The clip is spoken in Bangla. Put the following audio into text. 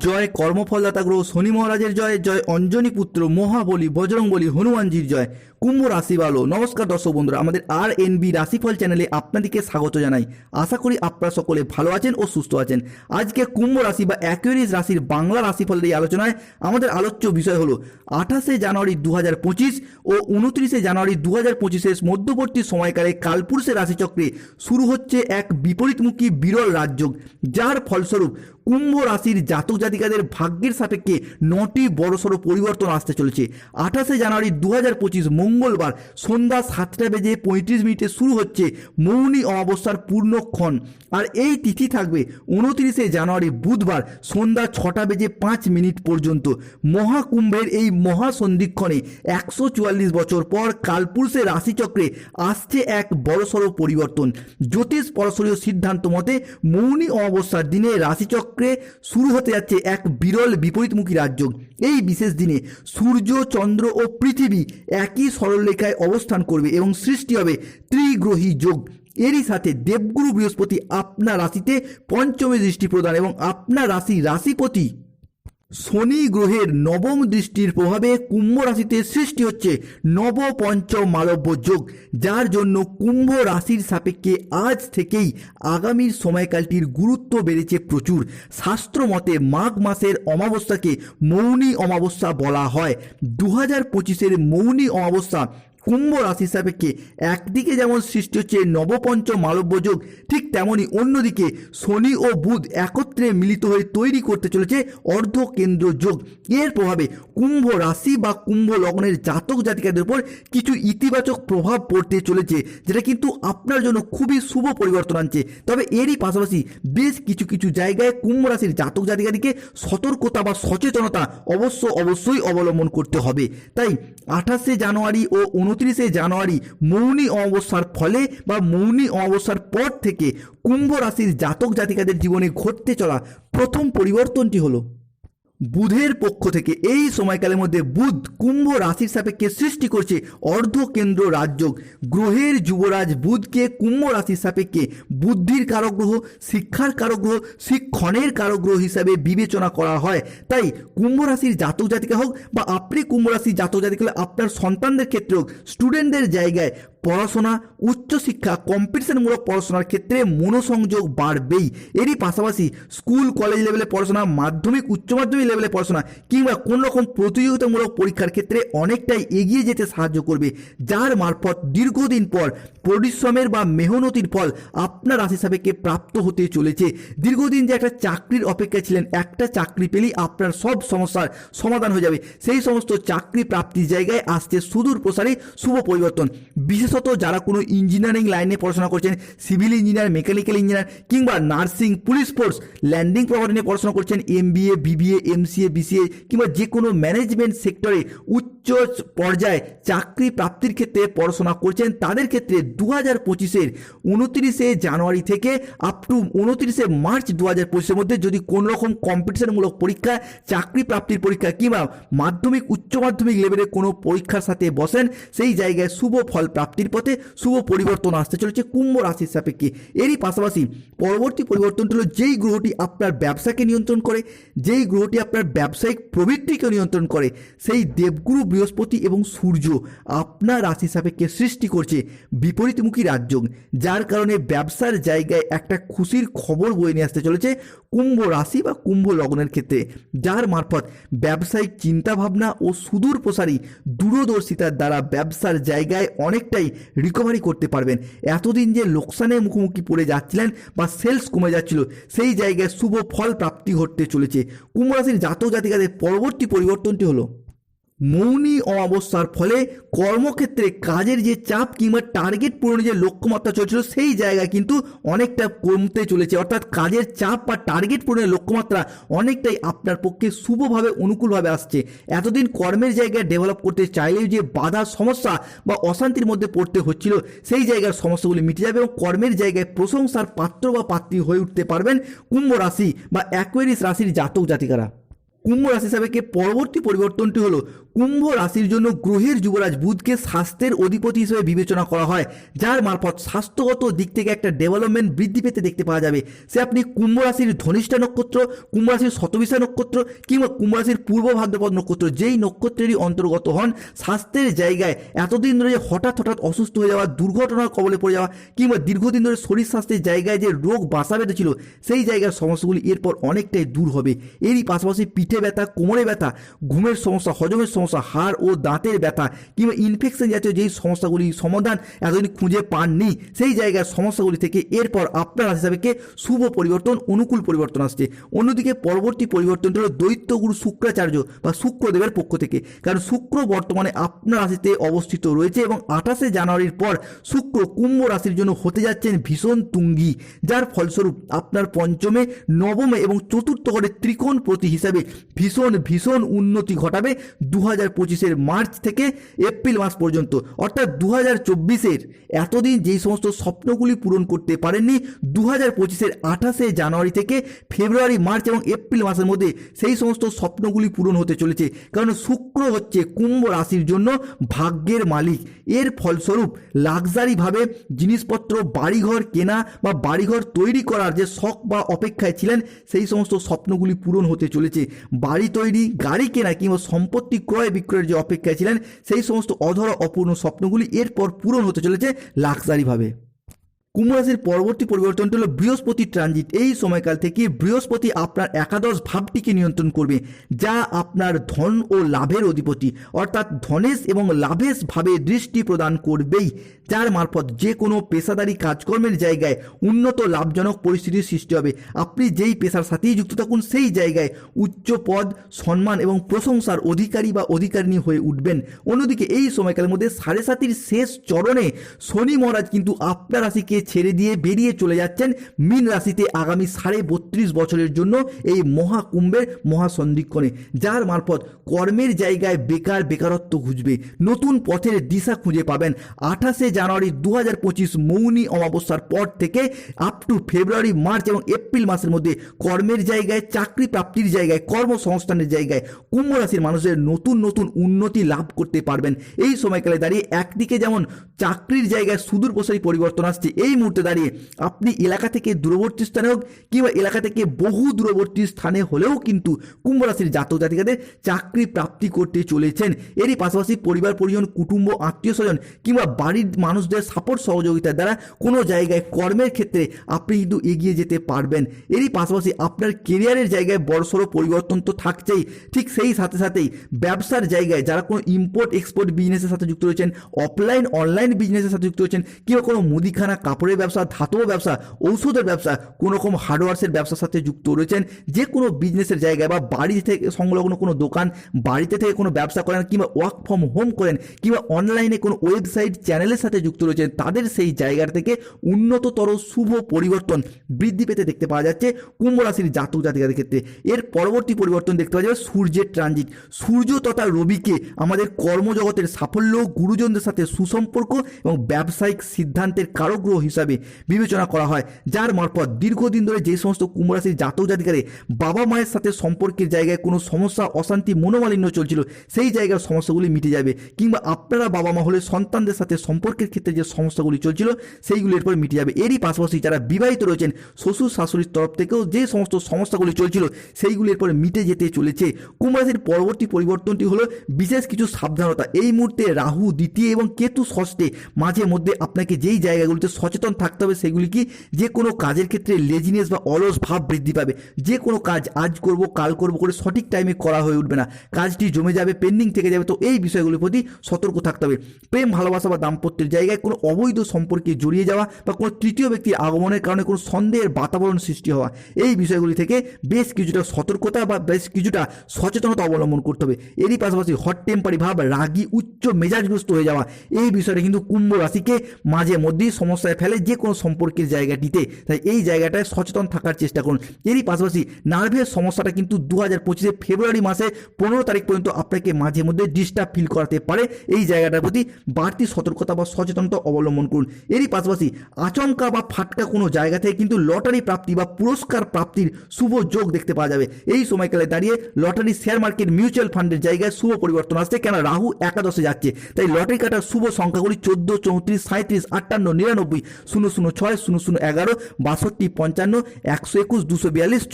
জয় কর্মফলদাতা গ্রহ শনি মহারাজের জয় জয় অঞ্জনী পুত্র মহাবলী বজরংবলী হনুমানজির জয়, কুম্ভ রাশি ভালো নমস্কার দর্শক বন্ধুরা, আমাদের আর এন বি রাশিফল চ্যানেলে আপনাদেরকে স্বাগত জানাই। আশা করি আপনারা সকলে ভালো আছেন ও সুস্থ আছেন। আজকে কুম্ভ রাশি বা অ্যাকুয়ারিস রাশির বাংলা রাশিফলের এই আলোচনায় আমাদের আলোচ্য বিষয় হলো আঠাশে জানুয়ারি দু হাজার পঁচিশ ও উনত্রিশে জানুয়ারি দু হাজার পঁচিশের মধ্যবর্তী সময়কালে কালপুরুষের রাশিচক্রে শুরু হচ্ছে এক বিপরীতমুখী বিরল রাজযোগ, যার ফলস্বরূপ কুম্ভ রাশির জাতক জাতিকাদের ভাগ্যের সাপেক্ষে নটি বড়সড় পরিবর্তন আসতে চলেছে। আঠাশে জানুয়ারি দু হাজার পঁচিশ মঙ্গলবার সন্ধ্যা সাতটা বেজে পঁয়ত্রিশ মিনিটে শুরু হচ্ছে মৌনী অমাবস্যার পূর্ণক্ষণ। আর এই তিথি থাকবে উনত্রিশে জানুয়ারি বুধবার সন্ধ্যা ছটা বেজে পাঁচ মিনিট পর্যন্ত। মহাকুম্ভের এই মহাসন্ধিক্ষণে একশো চুয়াল্লিশ বছর পর কালপুরুষের রাশিচক্রে আসছে এক বড়সড় পরিবর্তন। জ্যোতিষ পরশরীয় সিদ্ধান্ত মতে মৌনী অমাবস্যার দিনে রাশিচক্রে শুরু হতে যাচ্ছে এক বিরল বিপরীতমুখী রাজযোগ। এই বিশেষ দিনে সূর্য, চন্দ্র ও পৃথিবী একই সরলরেখায় অবস্থান করবে এবং সৃষ্টি হবে ত্রিগ্রহী যোগ। এরই সাথে দেবগুরু বৃহস্পতি আপনার রাশিতে পঞ্চমী দৃষ্টি প্রদান এবং আপনার রাশি রাশিপতি শনি গ্রহের নবম দৃষ্টির প্রভাবে কুম্ভ রাশিতে সৃষ্টি হচ্ছে নব পঞ্চম মালব্য যোগ, যার জন্য কুম্ভ রাশির সাপেক্ষে আজ থেকেই আগামীর সময়কালটির গুরুত্ব বেড়েছে প্রচুর। শাস্ত্র মতে মাঘ মাসের অমাবস্যাকে মৌনী অমাবস্যা বলা হয়। দু হাজার পঁচিশের মৌনী অমাবস্যা কুম্ভ রাশি সাপেক্ষে একদিকে যেমন সৃষ্টি হচ্ছে নবপঞ্চ মালব্য যোগ, ঠিক তেমনি অন্যদিকে শনি ও বুধ একত্রে মিলিত হয়ে তৈরি করতে চলেছে অর্ধ কেন্দ্র যোগ। এর প্রভাবে কুম্ভ রাশি বা কুম্ভ লগ্নের জাতক জাতিকাদের উপর কিছু ইতিবাচক প্রভাব পড়তে চলেছে, যেটা কিন্তু আপনার জন্য খুবই শুভ পরিবর্তন আনছে। তবে এরই পাশাপাশি বেশ কিছু কিছু জায়গায় কুম্ভ রাশির জাতক জাতিকাদিকে সতর্কতা বা সচেতনতা অবশ্য অবশ্যই অবলম্বন করতে হবে। তাই আঠাশে জানুয়ারি ও উনত্রিশে জানুয়ারি মৌনী অমাবস্যার ফলে বা মৌনী অমাবস্যার পর থেকে কুম্ভ রাশির জাতক জাতিকাদের জীবনে ঘটতে চলা প্রথম পরিবর্তনটি হলো। বুধের পক্ষ থেকে এই সময়কালের মধ্যে বুধ কুম্ভ রাশির সাপেক্ষে সৃষ্টি করছে অর্ধকেন্দ্র রাজযোগ। গ্রহের যুবরাজ বুধকে কুম্ভ রাশির সাপেক্ষে বুদ্ধির কারগ্রহ, শিক্ষার কারগ্রহ, শিক্ষণের কারগ্রহ হিসাবে বিবেচনা করা হয়। তাই কুম্ভ রাশির জাতক জাতিকা হোক বা আপনি কুম্ভ রাশির জাতক জাতিকা হলে আপনার সন্তানদের ক্ষেত্রে হোক স্টুডেন্টদের জায়গায় পড়াশোনা, উচ্চশিক্ষা কম্পিটিশনমূলক পড়াশোনার ক্ষেত্রে মনোসংযোগ বাড়বেই। এরই পাশাপাশি স্কুল কলেজ লেভেলে পড়াশোনা, মাধ্যমিক, উচ্চ মাধ্যমিক লেভেলে পড়াশোনা কিংবা কোনো রকম প্রতিযোগিতামূলক পরীক্ষার ক্ষেত্রে অনেকটাই এগিয়ে যেতে সাহায্য করবে, যার মারফত দীর্ঘদিন পর পরিশ্রমের বা মেহনতির ফল আপনার রাশি সাপেক্ষে প্রাপ্ত হতে চলেছে। দীর্ঘদিন যে একটা চাকরির অপেক্ষায় ছিলেন, একটা চাকরি পেলেই আপনার সব সমস্যার সমাধান হয়ে যাবে। সেই সমস্ত চাকরি প্রাপ্তির জায়গায় আসছে সুদূর প্রসারে শুভ পরিবর্তন। বিশেষত যারা কোনো ইঞ্জিনিয়ারিং লাইনে পড়াশোনা করছেন সিভিল ইঞ্জিনিয়ার মেকানিক্যাল ইঞ্জিনিয়ার কিংবা nursing police force landing property নিয়ে পড়াশোনা করছেন M MBA BBA MCA BCA কিংবা যে কোনো ম্যানেজমেন্ট সেক্টরে উচ্চ পর্যায়ে চাকরি প্রাপ্তির ক্ষেত্রে পড়াশোনা করছেন, তাদের ক্ষেত্রে দু হাজার পঁচিশের উনত্রিশে জানুয়ারি থেকে আপ টু উনত্রিশে মার্চ দু হাজার পঁচিশের মধ্যে যদি কোনো রকম কম্পিটিশনমূলক পরীক্ষা, চাকরি প্রাপ্তির পরীক্ষা কিংবা মাধ্যমিক, উচ্চ মাধ্যমিক লেভেলে কোনো পরীক্ষার সাথে বসেন, সেই জায়গায় শুভ ফল প্রাপ্তির পথে শুভ পরিবর্তন আসতে চলেছে কুম্ভ রাশির সাপেক্ষে। এরই পাশাপাশি পরবর্তী পরিবর্তনটি হলো যেই গ্রহটি আপনার ব্যবসাকে নিয়ন্ত্রণ করে, যেই গ্রহটি আপনার ব্যবসায়িক প্রবৃত্তিকে নিয়ন্ত্রণ করে, সেই দেবগুরু, বৃহস্পতি এবং সূর্য আপনার রাশি সাপেক্ষে সৃষ্টি করছে বিপরীতমুখী রাজযোগ যার কারণে ব্যবসার জায়গায় একটা খুশির খবর বয়ে নিয়ে আসতে চলেছে কুম্ভ রাশি বা কুম্ভ লগ্নের ক্ষেত্রে। যার মারফত ব্যবসায়িক চিন্তাভাবনা ও সুদূর প্রসারী দূরদর্শিতার দ্বারা ব্যবসার জায়গায় অনেকটাই রিকভারি করতে পারবেন। এতদিন যে লোকসানের মুখোমুখি পড়ে যাচ্ছিলেন বা সেলস কমে যাচ্ছিল, সেই জায়গায় শুভ ফল প্রাপ্তি ঘটতে চলেছে। কুম্ভ রাশির জাতক জাতিকাদের পরবর্তী পরিবর্তনটি হলো মৌনী অমাবস্যার ফলে কর্মক্ষেত্রে কাজের যে চাপ কিংবা টার্গেট পূরণের যে লক্ষ্যমাত্রা চলছিল, সেই জায়গায় কিন্তু অনেকটা কমতে চলেছে। অর্থাৎ কাজের চাপ বা টার্গেট পূরণের লক্ষ্যমাত্রা অনেকটাই আপনার পক্ষে শুভভাবে, অনুকূলভাবে আসছে। এতদিন কর্মের জায়গায় ডেভেলপ করতে চাইলেও যে বাধা, সমস্যা বা অশান্তির মধ্যে পড়তে হচ্ছিল, সেই জায়গার সমস্যাগুলি মিটে যাবে এবং কর্মের জায়গায় প্রশংসার পাত্র বা পাত্রী হয়ে উঠতে পারবেন কুম্ভ রাশি বা অ্যাকোয়ারিস রাশির জাতক জাতিকারা। কুম্ভ রাশি সাবেকে পরবর্তী পরিবর্তনটি হলো কুম্ভ রাশির জন্য গ্রহের যুবরাজ বুধকে স্বাস্থ্যের অধিপতি হিসেবে বিবেচনা করা হয়, যার মারফত স্বাস্থ্যগত দিক থেকে একটা ডেভেলপমেন্ট বৃদ্ধি পেতে দেখতে পাওয়া যাবে। সে আপনি কুম্ভ রাশির ধনিষ্ঠা নক্ষত্র, কুম্ভ রাশির শতবিশা নক্ষত্র কিংবা কুম্ভ রাশির পূর্ব ভাদ্রপদ নক্ষত্র, যেই নক্ষত্রেরই অন্তর্গত হন, স্বাস্থ্যের জায়গায় এতদিন ধরে যে হঠাৎ হঠাৎ অসুস্থ হয়ে যাওয়া, দুর্ঘটনার কবলে পড়ে যাওয়া কিংবা দীর্ঘদিন ধরে শরীর স্বাস্থ্যের জায়গায় যে রোগ বাসা বেঁধেছিল, সেই জায়গার সমস্যাগুলি এরপর অনেকটাই দূর হবে। এরই পাশাপাশি পিঠে ব্যথা, কোমরে ব্যথা, ঘুমের সমস্যা, হজমের সমস্যা, হাড় ও দাঁতের ব্যথা কিংবা ইনফেকশন জাতীয় যেই সমস্যাগুলি সমাধান এতদিন খুঁজে পাননি, সেই জায়গার সমস্যাগুলি থেকে এরপর আপনার রাশি হিসাবে শুভ পরিবর্তন, অনুকূল পরিবর্তন আসছে। অন্যদিকে পরবর্তী পরিবর্তনটা হলো দৈত্যগুরু শুক্রাচার্য বা শুক্রদেবের পক্ষ থেকে। কারণ শুক্র বর্তমানে আপনার রাশিতে অবস্থিত রয়েছে এবং আঠাশে জানুয়ারির পর শুক্র কুম্ভ রাশির জন্য হতে যাচ্ছেন ভীষণ তুঙ্গি। যার ফলস্বরূপ আপনার পঞ্চমে, নবমে এবং চতুর্থ ঘরে ত্রিকোণ প্রতি হিসাবে ভীষণ ভীষণ উন্নতি ঘটাবে দু হাজার পঁচিশের মার্চ থেকে এপ্রিল মাস পর্যন্ত। অর্থাৎ দু হাজার চব্বিশের এতদিন যেই সমস্ত স্বপ্নগুলি পূরণ করতে পারেননি দু হাজার পঁচিশের আঠাশে জানুয়ারি থেকে ফেব্রুয়ারি, মার্চ এবং এপ্রিল মাসের মধ্যে সেই সমস্ত স্বপ্নগুলি পূরণ হতে চলেছে। কারণ শুক্র হচ্ছে কুম্ভ রাশির জন্য ভাগ্যের মালিক। এর ফলস্বরূপ লাক্সারিভাবে জিনিসপত্র, বাড়িঘর কেনা বা বাড়িঘর তৈরি করার যে শখ বা অপেক্ষায় ছিলেন, সেই সমস্ত স্বপ্নগুলি পূরণ হতে চলেছে। বাড়ি তৈরি, গাড়ি কেনা কিংবা সম্পত্তি ক্রয় বিক্রয়ের যে অপেক্ষায় ছিলেন, সেই সমস্ত অধরা অপূর্ণ স্বপ্নগুলি এরপর পূরণ হতে চলেছে লাক্সারিভাবে। কুম্ভ রাশির পরবর্তী পরিবর্তনটি হলো বৃহস্পতি ট্রানজিট এই সময়কাল থেকে বৃহস্পতি আপনার একাদশ ভাবটিকে নিয়ন্ত্রণ করবে, যা আপনার ধন ও লাভের অধিপতি। অর্থাৎ ধনেশ এবং লাভেশ ভাবে দৃষ্টি প্রদান করবেই, যার মারফত যে কোনো পেশাদারি কাজকর্মের জায়গায় উন্নত লাভজনক পরিস্থিতির সৃষ্টি হবে। আপনি যেই পেশার সাথেই যুক্ত থাকুন, সেই জায়গায় উচ্চ পদ, সম্মান এবং প্রশংসার অধিকারী বা অধিকারিণী হয়ে উঠবেন। অন্যদিকে এই সময়কালের মধ্যে সাড়ে সাতির শেষ চরণে শনি মহারাজ কিন্তু আপনার রাশিকে ছেড়ে দিয়ে বেরিয়ে চলে যাচ্ছেন মীন রাশিতে আগামী সাড়ে বত্রিশ বছরের জন্য এই মহাকুম্ভের মহাসন্ধিক্ষণে, যার মারফত কর্মের জায়গায় বেকার বেকারত্ব খুঁজবে নতুন পথের দিশা খুঁজে পাবেন আঠাশে জানুয়ারি দু হাজার পঁচিশ মৌনী অমাবস্যার পর থেকে আপ টু ফেব্রুয়ারি মার্চ এবং এপ্রিল মাসের মধ্যে কর্মের জায়গায়, চাকরি প্রাপ্তির জায়গায়, কর্মসংস্থানের জায়গায় কুম্ভ রাশির মানুষের নতুন নতুন উন্নতি লাভ করতে পারবেন। এই সময়কালে দাঁড়িয়ে একদিকে যেমন চাকরির জায়গায় সুদূর প্রসারী পরিবর্তন আসছে, এই মুহূর্তে দাঁড়িয়ে আপনি এলাকা থেকে দূরবর্তী স্থানে হোক কিংবা এলাকা থেকে বহু দূরবর্তী স্থানে হলেও কিন্তু কুম্ভ রাশির জাতক জাতিকাদের চাকরি প্রাপ্তি করতে চলেছেন। এরই পাশাপাশি পরিবার, পরিজন, কুটুম্ব আত্মীয় স্বজন কিংবা বাড়ির মানুষদের সাপোর্ট সহযোগিতার দ্বারা কোনো জায়গায় কর্মের ক্ষেত্রে আপনি কিন্তু এগিয়ে যেতে পারবেন। এরই পাশাপাশি আপনার কেরিয়ারের জায়গায় বড়সড় পরিবর্তন তো থাকছেই। ঠিক সেই সাথে সাথেই ব্যবসার জায়গায় যারা কোনো ইম্পোর্ট এক্সপোর্ট বিজনেসের সাথে যুক্ত রয়েছেন অফলাইন অনলাইন বিজনেসের সাথে যুক্ত রয়েছেন কিংবা কোনো মুদিখানা কাপড়ের ব্যবসা, ধাতব ব্যবসা, ঔষধের ব্যবসা, কোনো রকম হার্ডওয়ার্সের ব্যবসার সাথে যুক্ত রয়েছেন। যে কোনো বিজনেসের জায়গায় বা বাড়ি থেকে সংলগ্ন কোনো দোকান, বাড়িতে থেকে কোনো ব্যবসা করেন কিংবা ওয়ার্ক ফ্রম হোম করেন কিংবা অনলাইনে কোনো ওয়েবসাইট চ্যানেলের সাথে যুক্ত রয়েছেন, তাদের সেই জায়গা থেকে উন্নততর শুভ পরিবর্তন বৃদ্ধি পেতে দেখতে পাওয়া যাচ্ছে কুম্ভ রাশির জাতক জাতিকাদের ক্ষেত্রে। এর পরবর্তী পরিবর্তন দেখতে পাওয়া যাবে সূর্যের ট্রানজিট সূর্য তথা রবিকে আমাদের কর্মজগতের সাফল্য, গুরুজনদের সাথে সুসম্পর্ক এবং ব্যবসায়িক সিদ্ধান্তের কারগ্রহ হিসাবে বিবেচনা করা হয়, যার মারফত দীর্ঘদিন ধরে যে সমস্ত কুম্ভ রাশির জাতক জাতিকারে বাবা মায়ের সাথে সম্পর্কের জায়গায় কোনো সমস্যা, অশান্তি, মনোমালিন্য চলছিল, সেই জায়গার সমস্যাগুলি মিটে যাবে। কিংবা আপনারা বাবা মা হলে সন্তানদের সাথে সম্পর্কের ক্ষেত্রে যে সমস্যাগুলি চলছিল, সেইগুলি এরপর মিটে যাবে। এরই পাশাপাশি যারা বিবাহিত রয়েছেন, শ্বশুর শাশুড়ির তরফ থেকেও যে সমস্ত সমস্যাগুলি চলছিল, সেইগুলি এরপর মিটে যেতে চলেছে। কুম্ভ রাশির পরবর্তী পরিবর্তনটি হলো বিশেষ কিছু সাবধানতা। এই মুহূর্তে রাহু, দ্বিতীয় এবং কেতু ষষ্ঠে মাঝে মধ্যে আপনাকে যেই জায়গাগুলিতে সচেতন থাকতে হবে, সেগুলি কি? যে কোনো কাজের ক্ষেত্রে লেজিনেস বা অলস ভাব বৃদ্ধি পাবে। যে কোনো কাজ আজ করব, কাল করব করে সঠিক টাইমে করা হয়ে উঠবে না। কাজটি জমে যাবে পেন্ডিং থেকে যাবে, তো এই বিষয়গুলির প্রতি সতর্ক থাকতে হবে। প্রেম, ভালোবাসা বা দাম্পত্যের জায়গায় কোনো অবৈধ সম্পর্কে জড়িয়ে যাওয়া বা কোনো তৃতীয় ব্যক্তির আগমনের কারণে কোনো সন্দেহের বাতাবরণ সৃষ্টি হওয়া, এই বিষয়গুলি থেকে বেশ কিছুটা সতর্কতা বা বেশ কিছুটা সচেতনতা অবলম্বন করতে হবে। এরই পাশাপাশি হট টেম্পারি ভাব, রাগী, উচ্চ মেজাজগ্রস্ত হয়ে যাওয়া, এই বিষয়টা কিন্তু কুম্ভ রাশিকে মাঝে মধ্যেই সমস্যায় ফেলে। গেলে যে কোনো সম্পর্কের জায়গাটিতে, তাই এই জায়গাটায় সচেতন থাকার চেষ্টা করুন। এরই পাশাপাশি নার্ভের সমস্যাটা কিন্তু দু হাজার পঁচিশে ফেব্রুয়ারি মাসে পনেরো তারিখ পর্যন্ত আপনাকে মাঝে মধ্যে ডিস্টার্ব ফিল করাতে পারে। এই জায়গাটার প্রতি বাড়তি সতর্কতা বা সচেতনতা অবলম্বন করুন। এরই পাশাপাশি আচমকা বা ফাটকা কোনো জায়গা থেকে কিন্তু লটারি প্রাপ্তি বা পুরস্কার প্রাপ্তির শুভ যোগ দেখতে পাওয়া যাবে। এই সময়কালে দাঁড়িয়ে লটারি শেয়ার মার্কেট মিউচুয়াল ফান্ডের জায়গায় শুভ পরিবর্তন আসছে। কেন রাহু একাদশে যাচ্ছে। তাই লটারি কাটার শুভ সংখ্যাগুলি চোদ্দ, চৌত্রিশ সাঁত্রিশ আটান্ন, নিরানব্বই শূন্য শূন্য ছয় শূন্য শূন্য এগারো বাষট্টি পঞ্চান্ন একশো একুশ দুশো বিয়াল্লিশ